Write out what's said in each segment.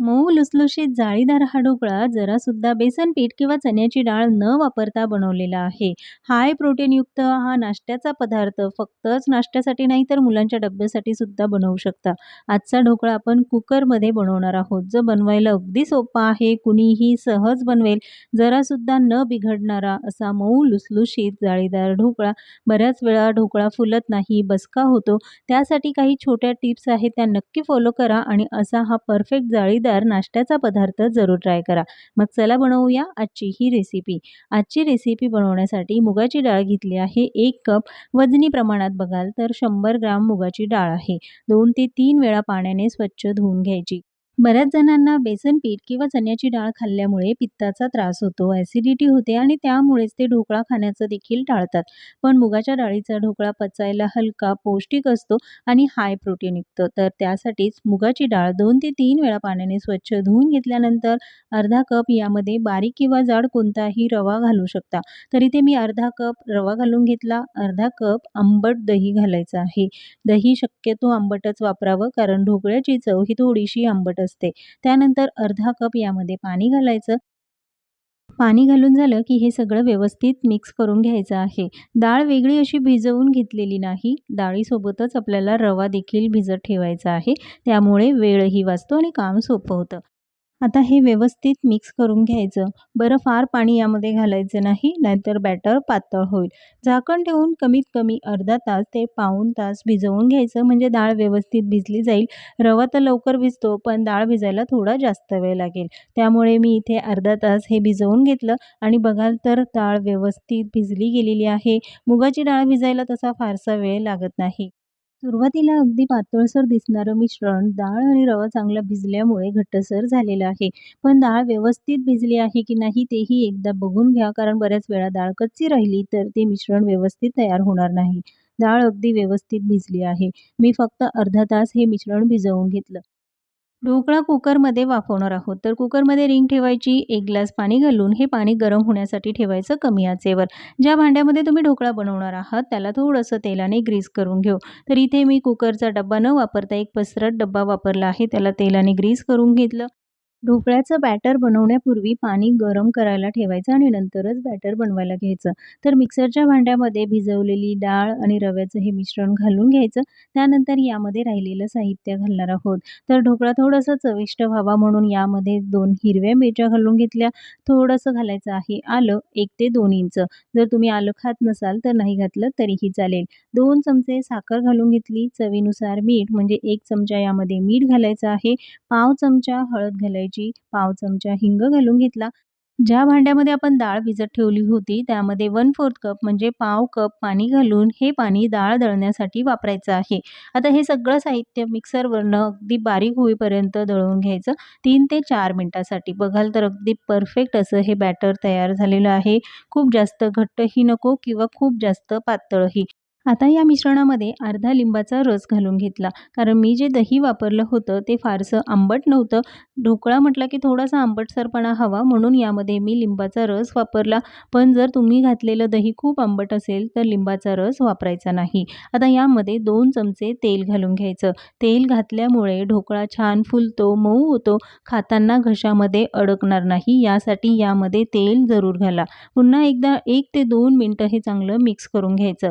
मऊ लुसलुशीत जाळीदार हा ढोकळा जरासुद्धा बेसन पीठ किंवा चण्याची डाळ न वापरता बनवलेला आहे. हाय प्रोटीनयुक्त हा नाश्त्याचा पदार्थ फक्तच नाश्त्यासाठी नाही तर मुलांच्या डब्यासाठी सुद्धा बनवू शकता. आजचा ढोकळा आपण कुकरमध्ये बनवणार आहोत, जो बनवायला अगदी सोपा आहे. कुणीही सहज बनवेल. जरासुद्धा न बिघडणारा असा मऊ लुसलुशीत जाळीदार ढोकळा. बऱ्याच वेळा ढोकळा फुलत नाही, बसका होतो. त्यासाठी काही छोट्या टिप्स आहेत, त्या नक्की फॉलो करा आणि असा हा परफेक्ट जाळीदार नाश्त्याचा पदार्थ जरूर ट्राय करा. मग चला बनवूया आजची ही रेसिपी. आजची रेसिपी बनवण्यासाठी मुगाची डाळ घेतली आहे एक कप. वजनी प्रमाणात बघाल तर शंभर ग्राम मुगाची डाळ आहे. दोन ते तीन वेळा पाण्याने स्वच्छ धुवून घ्यायची. बऱ्याच जणांना बेसन पीठ किंवा चण्याची डाळ खाल्ल्यामुळे पित्ताचा त्रास होतो, ॲसिडिटी होते आणि त्यामुळेच ते ढोकळा खाण्याचं देखील टाळतात. पण मुगाच्या डाळीचा ढोकळा पचायला हलका, पौष्टिक असतो आणि हाय प्रोटीन निघतं तर त्यासाठीच मुगाची डाळ दोन ते तीन वेळा पाण्याने स्वच्छ धुवून घेतल्यानंतर अर्धा कप यामध्ये बारीक किंवा जाड कोणताही रवा घालू शकता. तर इथे मी अर्धा कप रवा घालून घेतला. अर्धा कप आंबट दही घालायचं आहे. दही शक्यतो आंबटच वापरावं कारण ढोकळ्याची चव ही थोडीशी आंबट असते. त्यानंतर अर्धा कप यामध्ये पाणी घालायचं. पाणी घालून झालं की हे सगळं व्यवस्थित मिक्स करून घ्यायचं आहे. डाळ वेगळी अशी भिजवून घेतलेली नाही. डाळीसोबतच आपल्याला रवा देखील भिजत ठेवायचा आहे. त्यामुळे वेळही वाचतो आणि काम सोपं होतं. आता हे व्यवस्थित मिक्स करून घ्यायचं. बरं फार पाणी यामध्ये घालायचं नाही, नाहीतर बॅटर पातळ होईल. झाकण ठेवून कमीत कमी अर्धा तास ते पाऊण तास भिजवून घ्यायचं म्हणजे डाळ व्यवस्थित भिजली जाईल. रवा तर लवकर भिजतो, पण डाळ भिजायला थोडा जास्त वेळ लागेल. त्यामुळे मी इथे अर्धा तास हे भिजवून घेतलं आणि बघाल तर डाळ व्यवस्थित भिजली गेलेली आहे. मुगाची डाळ भिजायला तसा फारसा वेळ लागत नाही. सुरुवातीला अगदी पातळसर दिसणारं मिश्रण डाळ आणि रवा चांगला भिजल्यामुळे घट्टसर झालेलं आहे. पण डाळ व्यवस्थित भिजली आहे की नाही तेही एकदा बघून घ्या कारण बऱ्याच वेळा डाळ कच्ची राहिली तर ते मिश्रण व्यवस्थित तयार होणार नाही. डाळ अगदी व्यवस्थित भिजली आहे. मी फक्त अर्धा तास हे मिश्रण भिजवून घेतलं. ढोकळा कुकरमध्ये वाफवणार आहोत. तर कुकरमध्ये रिंग ठेवायची. एक ग्लास पाणी घालून हे पाणी गरम होण्यासाठी ठेवायचं कमी आचेवर. ज्या भांड्यामध्ये तुम्ही ढोकळा बनवणार आहात त्याला थोडंसं तेलाने ग्रीस करून घेऊ. तर इथे मी कुकरचा डब्बा न वापरता एक पसरट डब्बा वापरला आहे. त्याला तेलाने ग्रीस करून घेतलं. ढोकळ्याचं बॅटर बनवण्यापूर्वी पाणी गरम करायला ठेवायचं आणि नंतरच बॅटर बनवायला घ्यायचं. तर मिक्सरच्या भांड्यामध्ये भिजवलेली डाळ आणि रव्याचं हे मिश्रण घालून घ्यायचं. त्यानंतर यामध्ये राहिलेलं साहित्य घालणार आहोत. तर ढोकळा थोडासा चविष्ट व्हावा म्हणून यामध्ये दोन हिरव्या मिरच्या घालून घेतल्या. थोडंसं घालायचं आहे आलं एक ते दोन इंच. जर तुम्ही आलं खात नसाल तर नाही घातलं तरीही चालेल. दोन चमचे साखर घालून घेतली. चवीनुसार मीठ म्हणजे एक चमचा यामध्ये मीठ घालायचं आहे. पाव चमचा हळद घालायची. पाव चमचा हिंग घालून घेतला. ज्या भांड्यामध्ये आपण डाळ भिजत ठेवली होती त्यामध्ये 1/4 कप म्हणजे पाव कप पाणी घालून हे पाणी डाळ दळण्यासाठी वापरायचं आहे. आता हे सगळं साहित्य मिक्सरवरनं अगदी बारीक होईपर्यंत दळून घ्यायचं तीन ते चार मिनटासाठी बघाल तर अगदी परफेक्ट असं हे बॅटर तयार झालेलं आहे. खूप जास्त घट्टही नको किंवा खूप जास्त पातळही. आता या मिश्रणामध्ये अर्धा लिंबाचा रस घालून घेतला. कारण मी जे दही वापरलं होतं ते फारसं आंबट नव्हतं. ढोकळा म्हटला की थोडासा आंबटसरपणा हवा म्हणून यामध्ये मी लिंबाचा रस वापरला. पण जर तुम्ही घातलेलं दही खूप आंबट असेल तर लिंबाचा रस वापरायचा नाही. आता यामध्ये दोन चमचे तेल घालून घ्यायचं. तेल घातल्यामुळे ढोकळा छान फुलतो, मऊ होतो, खाताना घशामध्ये अडकणार नाही यासाठी यामध्ये तेल जरूर घाला. पुन्हा एकदा एक ते दोन मिनटं हे चांगलं मिक्स करून घ्यायचं.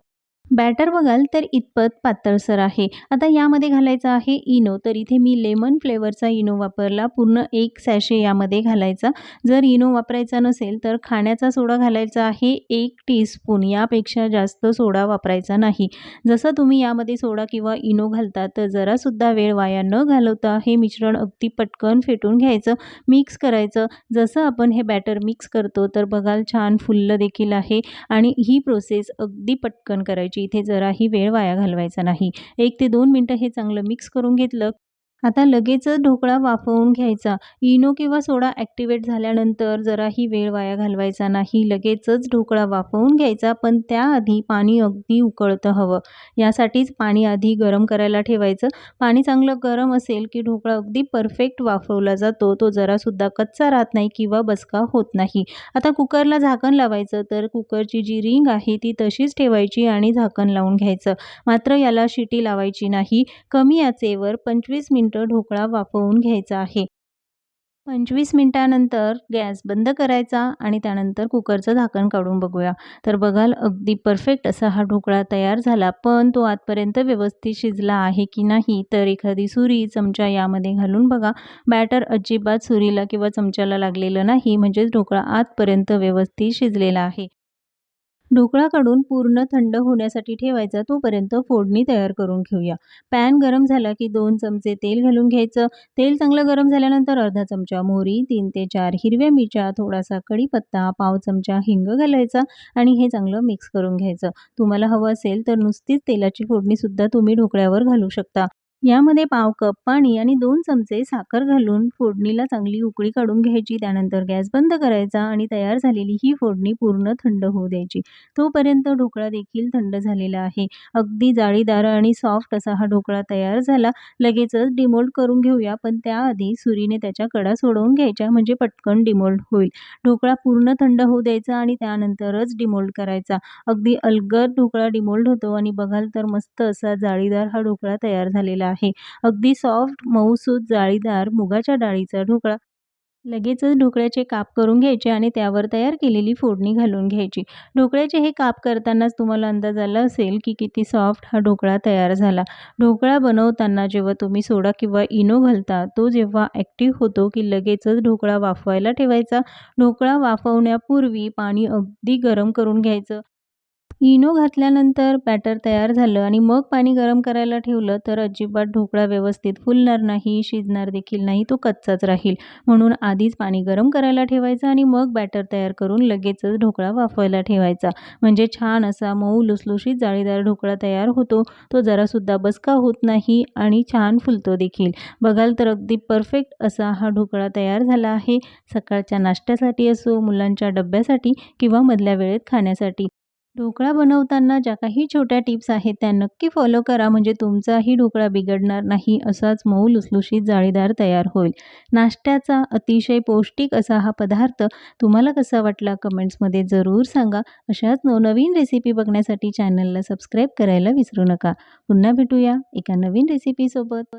बॅटर बघाल तर इतपत पातळसर आहे. आता यामध्ये घालायचं आहे इनो. तर इथे मी लेमन फ्लेवरचा इनो वापरला. पूर्ण एक सॅशे यामध्ये घालायचा. जर इनो वापरायचा नसेल तर खाण्याचा सोडा घालायचा आहे एक टीस्पून. यापेक्षा जास्त सोडा वापरायचा नाही. जसं तुम्ही यामध्ये सोडा किंवा इनो घालता तर जरासुद्धा वेळ वाया न घालवता हे मिश्रण अगदी पटकन फेटून घ्यायचं, मिक्स करायचं. जसं आपण हे बॅटर मिक्स करतो तर बघाल छान फुललं देखील आहे आणि ही प्रोसेस अगदी पटकन करायची. इथे जराही वेळ वाया घालवायचा नाही. एक ते दोन मिनटं हे चांगलं मिक्स करून घेतलं. आता लगेचच ढोकळा वाफवून घ्यायचा. इनो किंवा सोडा ॲक्टिवेट झाल्यानंतर जराही वेळ वाया घालवायचा नाही. लगेचच ढोकळा वाफवून घ्यायचा. पण त्याआधी पाणी अगदी उकळतं हवं. यासाठीच पाणी आधी गरम करायला ठेवायचं. पाणी चांगलं गरम असेल की ढोकळा अगदी परफेक्ट वाफवला जातो. तो जरासुद्धा कच्चा राहत नाही किंवा बसका होत नाही. आता कुकरला झाकण लावायचं. तर कुकरची जी रिंग आहे ती तशीच ठेवायची आणि झाकण लावून घ्यायचं. मात्र याला शिटी लावायची नाही. कमी आचेवर 25 मिनटं ढोकळा वाफवून घ्यायचा आहे. पंचवीस मिनटानंतर गॅस बंद करायचा आणि त्यानंतर कुकरचं झाकण काढून बघूया. तर बघाल अगदी परफेक्ट असा हा ढोकळा तयार झाला पण तो आतपर्यंत व्यवस्थित शिजला आहे की नाही तर एखादी सुरी चमचा यामध्ये घालून बघा. बॅटर अजिबात सुरीला किंवा चमच्याला लागलेलं नाही म्हणजेच ढोकळा आतपर्यंत व्यवस्थित शिजलेला आहे. ढोकळा काढून पूर्ण थंड होण्यासाठी ठेवायचा तोपर्यंत फोडणी तयार करून घेऊया. पॅन गरम झाला की दोन चमचे तेल घालून घ्यायचं. तेल चांगलं गरम झाल्यानंतर अर्धा चमचा मोहरी तीन ते चार हिरव्या मिरच्या थोडासा कढीपत्ता पाव चमचा हिंग घालायचा आणि हे चांगलं मिक्स करून घ्यायचं. तुम्हाला हवं असेल तर नुसतीच तेलाची फोडणीसुद्धा तुम्ही ढोकळ्यावर घालू शकता. यामध्ये पाव कप पाणी आणि दोन चमचे साखर घालून फोडणीला चांगली उकळी काढून घ्यायची. त्यानंतर गॅस बंद करायचा आणि तयार झालेली ही फोडणी पूर्ण थंड होऊ द्यायची. तोपर्यंत ढोकळा देखील थंड झालेला आहे. अगदी जाळीदार आणि सॉफ्ट असा हा ढोकळा तयार झाला. लगेचच डिमोल्ड करून घेऊया पण त्याआधी सुरीने त्याच्या कडा सोडवून घ्यायच्या म्हणजे पटकन डिमोल्ड होईल. ढोकळा पूर्ण थंड होऊ द्यायचा आणि त्यानंतरच डिमोल्ड करायचा. अगदी अलगद ढोकळा डिमोल्ड होतो आणि बघाल तर मस्त असा जाळीदार हा ढोकळा तयार झालेला आहे. अगदी सॉफ्ट मऊसूत जाळीदार मुगाच्या डाळीचा ढोकळा. लगेचच ढोकळ्याचे काप करून घ्यायचे आणि त्यावर तयार केलेली फोडणी घालून घ्यायची. ढोकळ्याचे हे काप करतानाच तुम्हाला अंदाज आला असेल की किती सॉफ्ट हा ढोकळा तयार झाला. ढोकळा बनवताना जेव्हा तुम्ही सोडा किंवा इनो घालता तो जेव्हा ॲक्टिव्ह होतो की लगेचच ढोकळा वाफवायला ठेवायचा. ढोकळा वाफवण्यापूर्वी पाणी अगदी गरम करून घ्यायचं. इनो घातल्यानंतर बॅटर तयार झालं आणि मग पाणी गरम करायला ठेवलं तर अजिबात ढोकळा व्यवस्थित फुलणार नाही शिजणार देखील नाही तो कच्चाच राहील. म्हणून आधीच पाणी गरम करायला ठेवायचं आणि मग बॅटर तयार करून लगेचच ढोकळा वाफवायला ठेवायचा. म्हणजे छान असा मऊ लुसलुशीत जाळीदार ढोकळा तयार होतो. तो जरासुद्धा बसका होत नाही आणि छान फुलतो देखील. बघाल तर अगदी परफेक्ट असा हा ढोकळा तयार झाला आहे. सकाळच्या नाश्त्यासाठी असो मुलांच्या डब्यासाठी किंवा मधल्या वेळेत खाण्यासाठी. ढोकळा बनवताना ज्या काही छोट्या टिप्स आहेत त्या नक्की फॉलो करा. म्हणजे तुमचाही ढोकळा बिघडणार नाही असाच मऊ लुसलुशीत जाळीदार तयार होईल. नाश्त्याचा अतिशय पौष्टिक असा हा पदार्थ तुम्हाला कसा वाटला कमेंट्समध्ये जरूर सांगा. अशाच नवनवीन रेसिपी बघण्यासाठी चॅनलला सबस्क्राईब करायला विसरू नका. पुन्हा भेटूया एका नवीन रेसिपीसोबत.